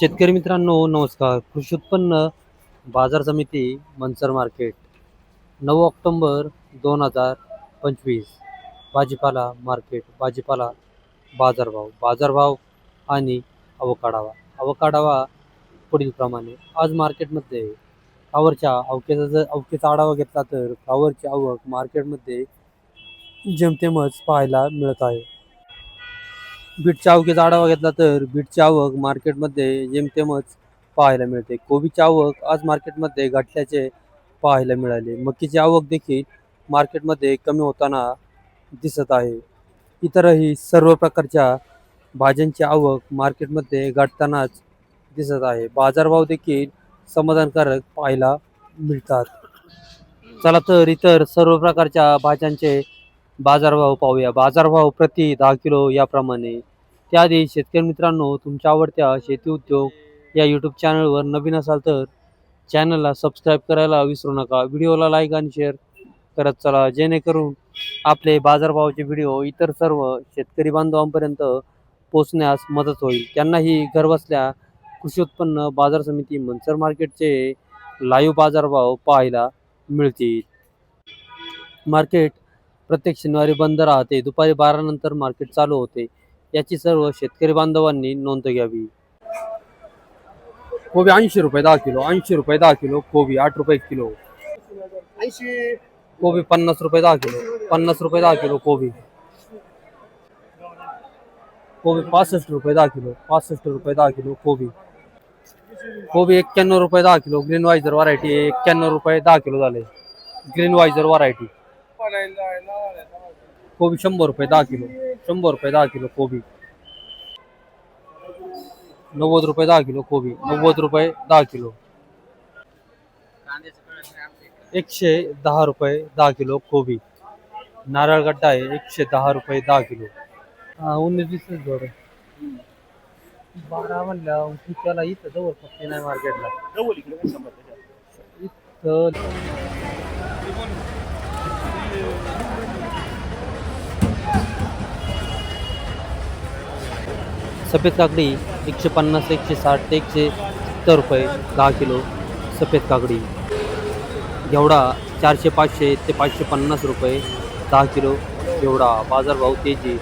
शेतकरी मित्रांनो नमस्कार. कृषी उत्पन्न बाजार समिती मनसर मार्केट. नऊ ऑक्टोंबर दोन हजार पंचवीस. भाजीपाला मार्केट भाजीपाला बाजारभाव. बाजारभाव आणि अवकाढावा. अवकाढावा पुढील प्रमाणे. आज मार्केटमध्ये फ्लावरच्या अवकेचा जर अवकेचा आढावा घेतला तर फ्लावरची आवक मार्केटमध्ये जेमतेमच पाहायला मिळत आहे. बीटच्या आवकेचा आढावा घेतला तर बीटची आवक मार्केटमध्ये जेमतेमच पाहायला मिळते. कोबीची आवक आज मार्केटमध्ये घटल्याचे पाहायला मिळाले. मक्कीची आवक देखील मार्केटमध्ये कमी होताना दिसत आहे. इतरही सर्व प्रकारच्या भाज्यांची आवक मार्केटमध्ये घटतानाच दिसत आहे. बाजारभाव देखील समाधानकारक पाहायला मिळतात. चला तर इतर सर्व प्रकारच्या भाज्यांचे बाजारभाव पाहूया. बाजारभाव प्रति दहा किलो याप्रमाणे त्याआधी शेतकरी मित्रांनो तुमच्या आवडत्या शेती उद्योग या यूट्यूब चॅनलवर नवीन असाल तर चॅनलला सबस्क्राईब करायला विसरू नका. व्हिडिओला लाईक आणि शेअर करत चला. जेणेकरून आपले बाजारभावाचे व्हिडिओ इतर सर्व शेतकरी बांधवांपर्यंत पोचण्यास मदत होईल. त्यांनाही घरबसल्या कृषी उत्पन्न बाजार समिती मनसर मार्केटचे लाईव्ह बाजारभाव पाहायला मिळतील. मार्केट प्रत्येक शनिवारी बंद राहते. दुपारी बारानंतर मार्केट चालू होते. याची सर्व शेतकरी बांधवांनी नोंद घ्यावी. कोबी ऐंशी रुपये दहा किलो ऐंशी रुपये दहा किलो कोबी आठ रुपये किलो. ऐंशी. कोबी पन्नास रुपये दहा किलो पन्नास रुपये दहा किलो कोबी. कोबी पासष्ट रुपये दहा किलो पासष्ट रुपये दहा किलो कोबी. कोबी एक्क्याण्णव रुपये दहा किलो ग्रीन वायझर व्हरायटी एक्क्याण्णव रुपये दहा किलो झाले. ग्रीन वायझर व्हरायटी. कोबी शंभर रुपये दहा किलो. शंभर रुपये दहा किलो कोबी. नव्वद रुपये दहा किलो कोबी. नव्वद रुपये दहा किलो. एकशे दहा रुपये दहा किलो कोबी. नारळ गड्डा आहे एकशे दहा रुपये दहा किलो. हा उन्नीस वीस जोड बारा म्हणल्या त्याला इथं जवळ फक्त नाही मार्केटला. जवळ इकडे पण शंभर त्याच्यात. इथं सफेद काकडी एकशे पन्नास एकशे साठ ते एकशे सत्तर रुपये दहा किलो सफेद काकडी. घेवडा चारशे पाचशे ते पाचशे पन्नास रुपये दहा किलो घेवडा बाजारभाव तेजी.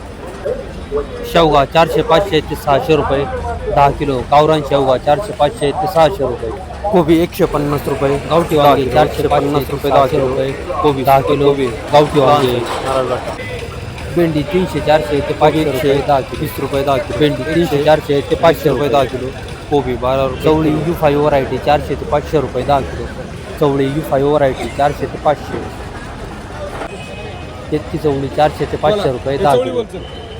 शेवगा चारशे पाचशे ते सहाशे रुपये दहा किलो गावरान शेवगा चारशे पाचशे ते सहाशे रुपये. कोबी एकशे पन्नास रुपये गावठी वांगे चारशे पन्नास रुपये दहा रुपये कोबी. दहा किलो गावठी वांगे. भेंडी तीनशे चारशे ते पाचशे रुपये दहा किलो. वीस रुपये दहा किलो. भेंडी तीनशे चारशे ते पाचशे रुपये दहा किलो. कोबी बारा रुपये चवळी यू फाईव्ह व्हरायटी चारशे ते पाचशे रुपये दहा किलो. चवळी यू फाईव्ह व्हरायटी चारशे ते पाचशे. तेहतीस चवळी चारशे ते पाचशे रुपये दहा किलो.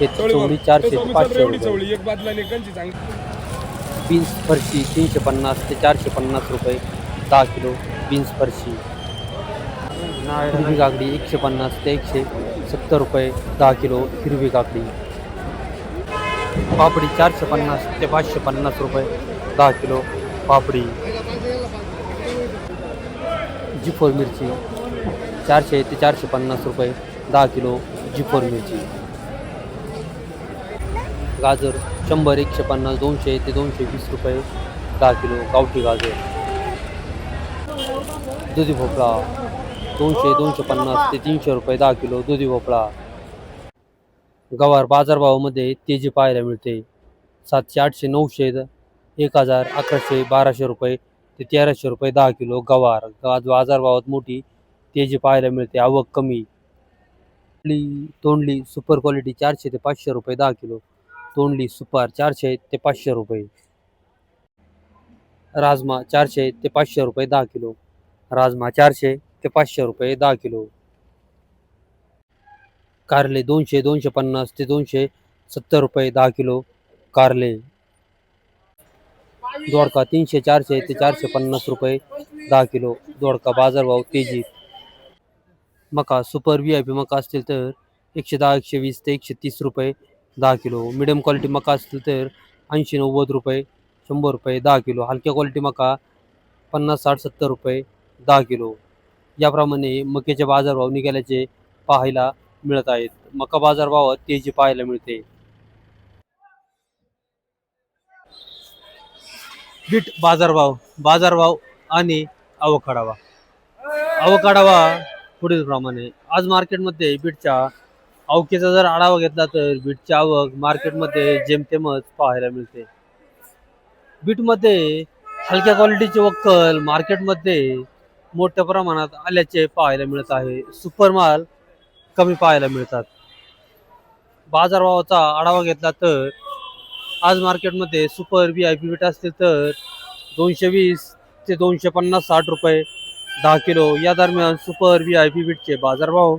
तेहतीस चवळी चारशे ते पाचशे रुपये. बीन्स फरशी तीनशे पन्नास ते चारशे पन्नास रुपये दहा किलो. बीन्स फरशी. काकडी एकशे पन्नास ते एकशे. सत्तर रुपये दहा किलो हिरवी काकडी. पापडी चारशे पन्नास ते पाचशे पन्नास रुपये दहा किलो पापडी. जी फोर मिरची चारशे ते चारशे पन्नास रुपये दहा किलो जी फोर मिरची. गाजर शंभर एकशे पन्नास दोनशे ते दोनशे वीस रुपये दहा किलो गावठी गाजर. दुधी भोपळा दोनशे दोनशे पन्नास ते तीनशे रुपये दहा किलो दुधी भोपळा. गवार बाजारभावामध्ये तेजी पाहायला मिळते. सातशे आठशे नऊशे एक हजार अकराशे बाराशे रुपये ते तेराशे रुपये दहा किलो गवार. बाजारभावात मोठी तेजी पाहायला मिळते. आवक कमी. तोंडली सुपर क्वालिटी चारशे ते पाचशे रुपये दहा किलो. तोंडली सुपर चारशे ते पाचशे रुपये. राजमा चारशे ते पाचशे रुपये दहा किलो. राजमा चारशे ते पाचशे रुपये दहा किलो. कारले दोनशे दोनशे पन्नास ते दोनशे सत्तर रुपये दहा किलो कारले. दोडका तीनशे चारशे ते चारशे पन्नास रुपये दहा किलो दोडका बाजारभाव तेजी. मका सुपर व्ही आय पी मका असतील तर एकशे दहा एकशे वीस ते एकशे तीस रुपये दहा किलो. मिडियम क्वालिटी मका असतील तर ऐंशी नव्वद रुपये शंभर रुपये दहा किलो. हलक्या क्वालिटी मका पन्नास साठ सत्तर रुपये दहा किलो. याप्रमाणे मक्याचे बाजारभाव निघाल्याचे पाहायला मिळत आहेत. मका बाजारभावात तेजी पाहायला मिळते. बीट बाजारभाव बाजारभाव आणि अवकाढावा. अवकाढावा पुढील प्रमाणे. आज मार्केटमध्ये बीटच्या अवकेचा जर आढावा घेतला तर बीटची आवक मार्केटमध्ये जेमतेमच पाहायला मिळते. बीटमध्ये हलक्या क्वालिटीचे वक्कल मार्केटमध्ये मोठ्या प्रमाणात आल्याचे पाहायला मिळत आहे. सुपर माल कमी पाहायला मिळतात. बाजारभावाचा आढावा घेतला तर आज मार्केटमध्ये super V I P beet असतील तर दोनशे वीस ते दोनशे पन्नास साठ रुपये दहा किलो या दरम्यान सुपर व्ही आय पी बीटचे बाजारभाव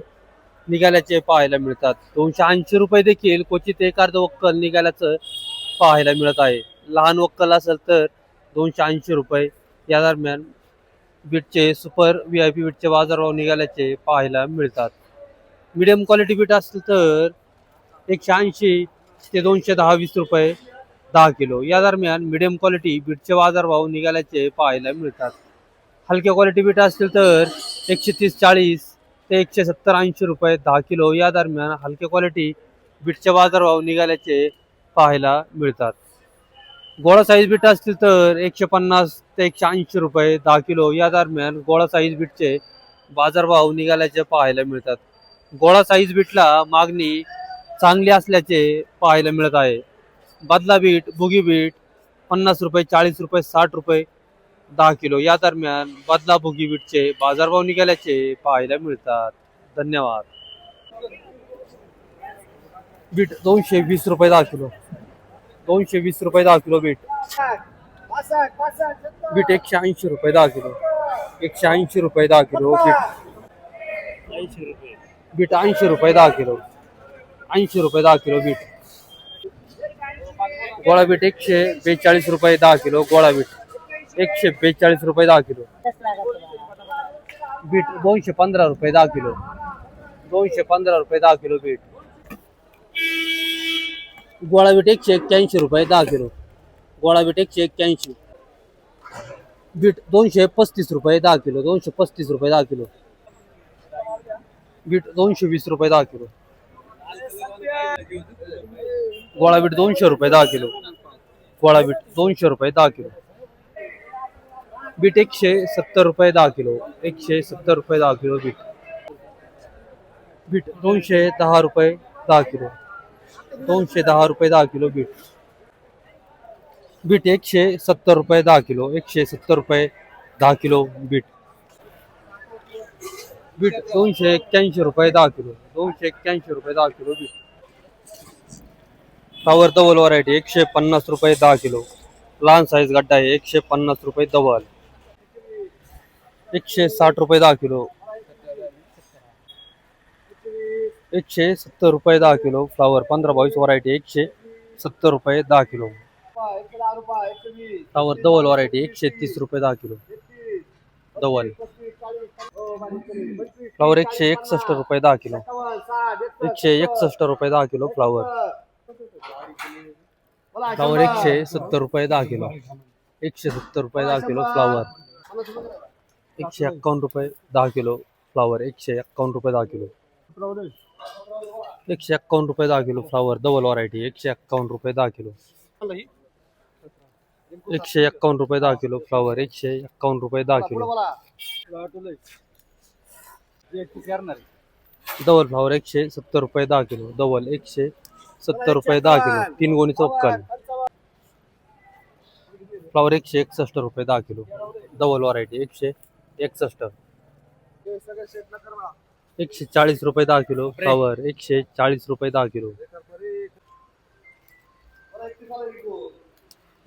निघाल्याचे पाहायला मिळतात. दोनशे ऐंशी रुपये देखील क्वचित एक अर्ध वक्कल निघाल्याचं पाहायला मिळत आहे. लहान वक्कल असेल तर दोनशे ऐंशी रुपये या दरम्यान बीटचे सुपर व्ही आय पी बीटचे बाजारभाव निघाल्याचे पाहायला मिळतात. मिडियम क्वालिटी बीट असतील तर एकशे ऐंशी ते दोनशे दहा वीस रुपये दहा किलो. या दरम्यान मिडियम क्वालिटी बीटचे बाजारभाव निघाल्याचे पाहायला मिळतात. हलक्या क्वालिटी बीट असतील तर एकशे तीस चाळीस ते एकशे सत्तर ऐंशी रुपये दहा किलो या दरम्यान हलक्या क्वालिटी बीटचे बाजारभाव निघाल्याचे पाहायला मिळतात. गोळा साईज बीट असतील तर एकशे पन्नास ते एकशे ऐंशी रुपये दहा किलो या दरम्यान गोळा साईज बीटचे बाजारभाव निघाल्याचे पाहायला मिळतात. गोळा साईज बीटला मागणी चांगली असल्याचे पाहायला मिळत आहे. बदला बीट बुगी बीट पन्नास रुपये चाळीस रुपये साठ रुपये दहा किलो या दरम्यान बदला बुगी बीटचे बाजारभाव निघाल्याचे पाहायला मिळतात. धन्यवाद. बीट दोनशे वीस रुपये दहा किलो. दोनशे वीस रुपये दहा किलो बीट. बीट एकशे ऐंशी रुपये दहा किलो. एकशे ऐंशी रुपये दहा किलो बीट. ऐंशी रुपये बीट ऐंशी रुपये दहा किलो. ऐंशी रुपये दहा किलो बीट. गोळा बीट एकशे बेचाळीस रुपये दहा किलो गोळा बीट. एकशे बेचाळीस रुपये दहा किलो. बीट दोनशे पंधरा रुपये दहा किलो. दोनशे पंधरा रुपये दहा किलो बीट. गोळा बीट एकशे एक्क्याऐंशी रुपये दहा किलो. गोळा बीट एकशे एक्क्याऐंशी. बीट दोनशे पस्तीस रुपये दहा किलो. दोनशे पस्तीस रुपये दहा किलो. बीट दोनशे वीस रुपये दहा किलो. गोळा बीट दोनशे रुपये दहा किलो. गोळा बीट दोनशे रुपये दहा किलो. बीट एकशे सत्तर रुपये दहा किलो. एकशे सत्तर रुपये दहा किलो बीट. बीट दोनशे दहा रुपये दहा किलो. दोनशे दहा रुपये दहा किलो बीट. बीट एकशे सत्तर रुपये दहा किलो एकशे सत्तर रुपये दहा किलो बीट. बीट दोनशे एक्क्याऐंशी रुपये दहा किलो दोनशे एक्क्याऐंशी रुपये दहा kilo beet. Flower double variety एकशे पन्नास रुपये दहा किलो. लहान साईज गड्डा आहे एकशे पन्नास रुपये डबल एकशे साठ रुपये दहा किलो. एकशे सत्तर रुपये दहा किलो. फ्लावर पंधरा बावीस व्हरायटी एकशे सत्तर रुपये दहा किलो. फ्लावर धवल व्हरायटी एकशे तीस रुपये दहा किलो. धवल फ्लावर एकशे एकसष्ट रुपये दहा किलो. एकशे एकसष्ट रुपये दहा किलो फ्लावर फ्लावर एकशे सत्तर रुपये दहा किलो. एकशे सत्तर रुपये दहा किलो फ्लावर एकशे एक्कावन्न रुपये दहा किलो फ्लावर एकशे एक्कावन्न रुपये दहा किलो. एकशे एक्कावन्न रुपये दहा किलो फ्लावर डबल व्हरायटी एकशे एक्कावन्न रुपये दहा किलो. एकशे एक्कावन्न रुपये दहा किलो फ्लावर एकशे एक्कावन्न रुपये दहा किलो. डबल फ्लावर एकशे सत्तर रुपये दहा किलो. डबल एकशे सत्तर रुपये दहा किलो. तीन गोणी चौक्काल फ्लावर एकशे एकसष्ट रुपये दहा किलो. डबल व्हरायटी एकशे एकसष्ट. एकशे चाळीस रुपये दहा किलो फ्लावर एकशे चाळीस रुपये दहा किलो.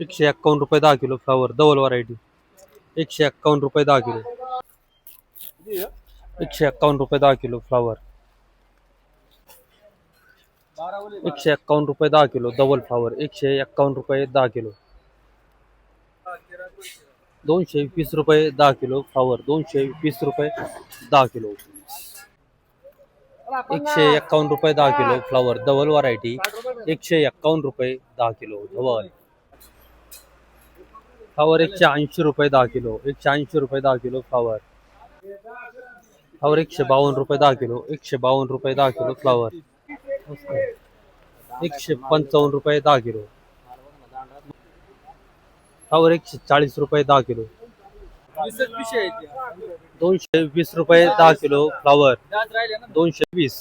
एकशे एक्कावन्न रुपये दहा किलो फ्लावर डबल व्हरायटी एकशे एक्कावन्न रुपये दहा किलो. एकशे एक्कावन्न रुपये दहा किलो फ्लावर. एकशे एक्कावन्न रुपये दहा किलो डबल फ्लावर एकशे एक्कावन्न रुपये दहा किलो. दोनशे वीस रुपये दहा किलो फ्लावर दोनशे वीस रुपये दहा किलो. एकशे एक्कावन्न रुपये दहा किलो फ्लावर डबल व्हरायटी. एकशे एक्कावन्न रुपये दहा किलो डबल. फ्लावर एकशे ऐंशी रुपये दहा किलो एकशे ऐंशी रुपये दहा किलो फ्लावर. फ्लावर एकशे बावन्न रुपये दहा किलो एकशे बावन्न रुपये दहा किलो फ्लावर. एकशे पंचावन्न रुपये दहा किलो. फ्लावर एकशे चाळीस रुपये दहा किलो. दोनशे वीस रुपये दहा किलो फ्लावर. दोनशे वीस.